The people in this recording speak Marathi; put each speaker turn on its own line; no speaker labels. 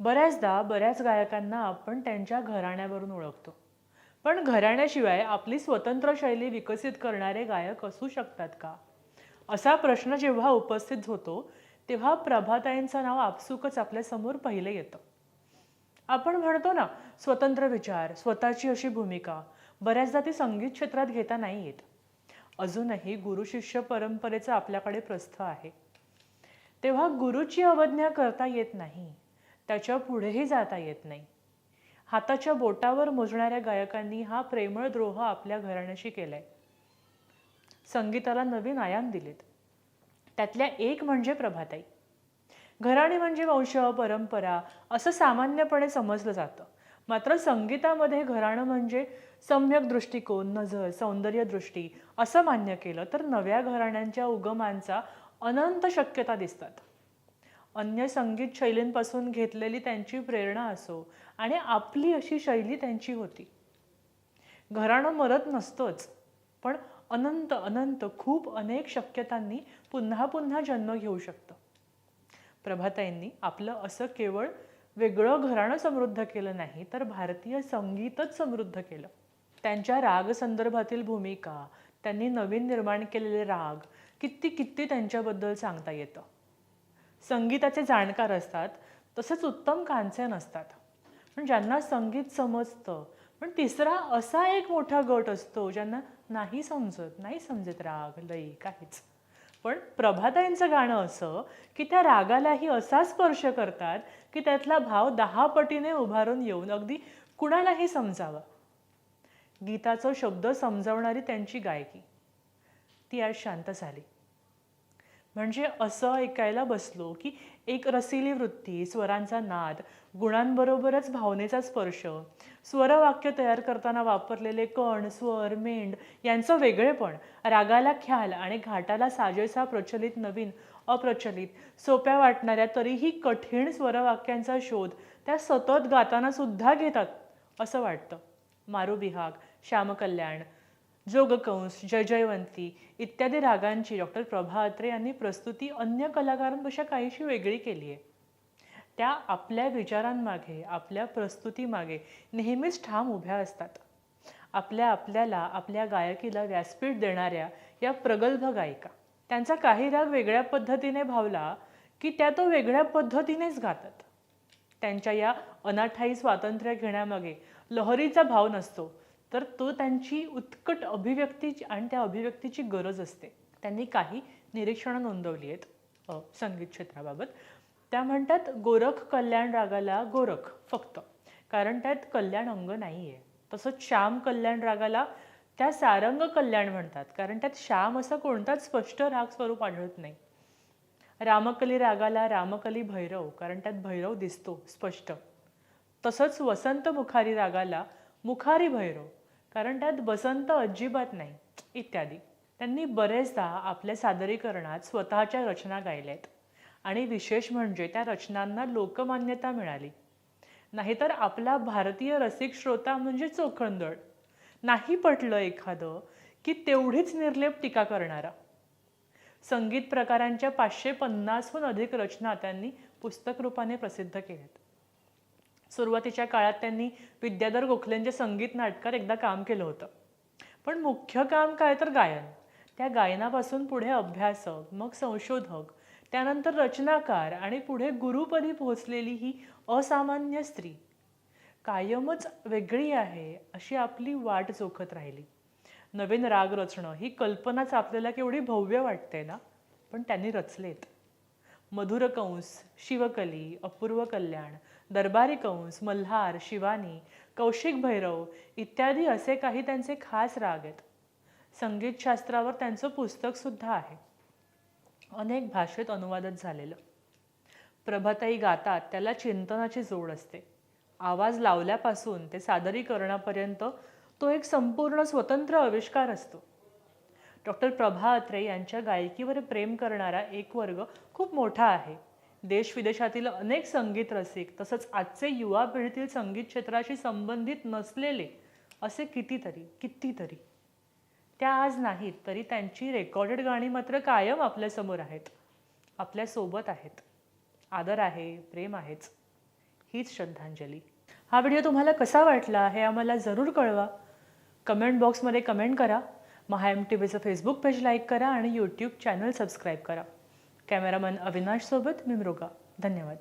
बऱ्याचदा बऱ्याच गायकांना आपण त्यांच्या घराण्यावरून ओळखतो. पण घराण्याशिवाय आपली स्वतंत्र शैली विकसित करणारे गायक असू शकतात का? असा प्रश्न जेव्हा उपस्थित होतो तेव्हा प्रभाताईंचं नाव आपसुकच आपल्यासमोर पहिलं येतं. आपण म्हणतो ना स्वतंत्र विचार स्वतःची अशी भूमिका बऱ्याचदा ती संगीत क्षेत्रात घेता नाही येत. अजूनही गुरुशिष्य परंपरेचं आपल्याकडे प्रस्थ आहे. तेव्हा गुरुची अवज्ञा करता येत नाही. त्याच्या पुढेही जाता येत नाही. हाताच्या बोटावर मोजणाऱ्या गायकांनी हा प्रेमळ द्रोह आपल्या घराण्याशी केलाय. संगीताला नवीन आयाम दिलेत. त्यातल्या एक म्हणजे प्रभाताई. घराणे म्हणजे वंश परंपरा असं सामान्यपणे समजलं जातं. मात्र संगीतामध्ये घराणं म्हणजे सम्यक दृष्टिकोन नजर सौंदर्य दृष्टी असं मान्य केलं तर नव्या घराण्यांच्या उगमांचा अनंत शक्यता दिसतात. अन्य संगीत शैलींपासून घेतलेली त्यांची प्रेरणा असो आणि आपली अशी शैली त्यांची होती. घराणं मरत नसतंच पण अनंत अनंत खूप अनेक शक्यतांनी पुन्हा पुन्हा जन्म घेऊ शकतं. प्रभाताईंनी आपलं असं केवळ वेगळं घराणं समृद्ध केलं नाही तर भारतीय संगीतच समृद्ध केलं. त्यांच्या राग संदर्भातील भूमिका त्यांनी नवीन निर्माण केलेले राग किती किती त्यांच्याबद्दल सांगता येतं. संगीताचे जाणकार असतात तसंच उत्तम कांचन नसतात पण ज्यांना संगीत समजतं पण तिसरा असा एक मोठा गट असतो ज्यांना नाही समजत नाही समजत राग लई काहीच. पण प्रभाताईंचं गाणं असं की त्या रागालाही असा स्पर्श करतात की त्यातला भाव दहा पटीने उभारून येऊन अगदी कुणालाही समजावा. गीताचा शब्द समजावणारी त्यांची गायकी. ती आज शांत झाली. म्हणजे असं ऐकायला बसलो की एक रसिली वृत्ती स्वरांचा नाद गुणांबरोबरच भावनेचा स्पर्श स्वरवाक्य तयार करताना वापरलेले कण स्वर मेंढ यांचं वेगळेपण रागाला ख्याल आणि घाटाला साजेसा प्रचलित नवीन अप्रचलित सोप्या वाटणाऱ्या तरीही कठीण स्वरवाक्यांचा शोध त्या सतत गाताना सुद्धा घेतात असं वाटतं. मारुबिहाग श्यामकल्याण जोगकंस जय जयवंती इत्यादी रागांची डॉक्टर प्रभा अत्रे यांनी प्रस्तुती अन्य कलाकारांपेक्षा काहीशी वेगळी केली आहे. त्या आपल्या विचारांमागे आपल्या प्रस्तुतीमागे नेहमीच ठाम उभ्या असतात. आपल्या आपल्याला आपल्या गायकीला व्यासपीठ देणाऱ्या या प्रगल्भ गायिका त्यांचा काही राग वेगळ्या पद्धतीने भावला की त्या तो वेगळ्या पद्धतीनेच गातात. त्यांच्या या अनाठाई स्वातंत्र्य घेण्यामागे लहरीचा भाव नसतो तर तो त्यांची उत्कट अभिव्यक्ती आणि त्या अभिव्यक्तीची गरज असते. त्यांनी काही निरीक्षणं नोंदवली आहेत संगीत क्षेत्राबाबत. त्या म्हणतात गोरख कल्याण रागाला गोरख फक्त. कारण त्यात कल्याण अंग नाही आहे तसंच श्याम कल्याण रागाला त्या सारंग कल्याण म्हणतात. कारण त्यात श्याम असा कोणताच स्पष्ट राग स्वरूप आढळत नाही. रामकली रागाला रामकली भैरव कारण त्यात भैरव दिसतो स्पष्ट. तसंच वसंत मुखारी रागाला मुखारी भैरव कारण त्यात बसंत अजिबात नाही इत्यादी. त्यांनी बरेचदा आपल्या सादरीकरणात स्वतःच्या रचना गायल्या आहेत आणि विशेष म्हणजे त्या रचनांना लोकमान्यता मिळाली. नाहीतर आपला भारतीय रसिक श्रोता म्हणजे चोखंदळ. नाही पटलं एखादं की तेवढीच निर्लेप टीका करणारा. संगीत प्रकारांच्या पाचशे पन्नासहून अधिक रचना त्यांनी पुस्तकरूपाने प्रसिद्ध प्रसिद्ध केल्यात. सुरुवातीच्या काळात त्यांनी विद्याधर गोखलेंच्या संगीत नाटकात एकदा काम केलं होतं. पण मुख्य काम काय तर गायन. त्या गायनापासून पुढे अभ्यासक मग संशोधक त्यानंतर रचनाकार आणि पुढे गुरुपदी पोहोचलेली ही असामान्य स्त्री. कायमच वेगळी आहे अशी आपली वाट चोखत राहिली. नवीन राग रचणं ही कल्पनाच आपल्याला केवढी भव्य वाटते ना? पण त्यांनी रचलेत. मधुर कंस शिवकली अपूर्व कल्याण दरबारी कंस मल्हार शिवानी कौशिक भैरव इत्यादी असे काही त्यांचे खास राग आहेत. संगीतशास्त्रावर त्यांचं पुस्तकसुद्धा आहे. अनेक भाषेत अनुवादित झालेलं. प्रभाताई गातात त्याला चिंतनाची जोड असते. आवाज लावल्यापासून ते सादरीकरणापर्यंत तो एक संपूर्ण स्वतंत्र आविष्कार असतो. डॉक्टर प्रभा अत्रे यांच्या गायकीवर प्रेम करणारा एक वर्ग खूप मोठा आहे. देश विदेशातील अनेक संगीत रसिक तसंच आजचे युवा पिढीतील संगीत क्षेत्राशी संबंधित नसलेले असे कितीतरी कितीतरी. त्या आज नाहीत तरी त्यांची रेकॉर्डेड गाणी मात्र कायम आपल्यासमोर आहेत. आपल्यासोबत आहेत. आदर आहे प्रेम आहेच. हीच श्रद्धांजली. हा व्हिडिओ तुम्हाला कसा वाटला हे आम्हाला जरूर कळवा. कमेंट बॉक्समध्ये कमेंट करा. महा एम टी व्हीचं फेसबुक पेज लाईक करा आणि यूट्यूब चॅनल सबस्क्राईब करा. कॅमेरामन अविनाश सोबत मी मृगा. धन्यवाद.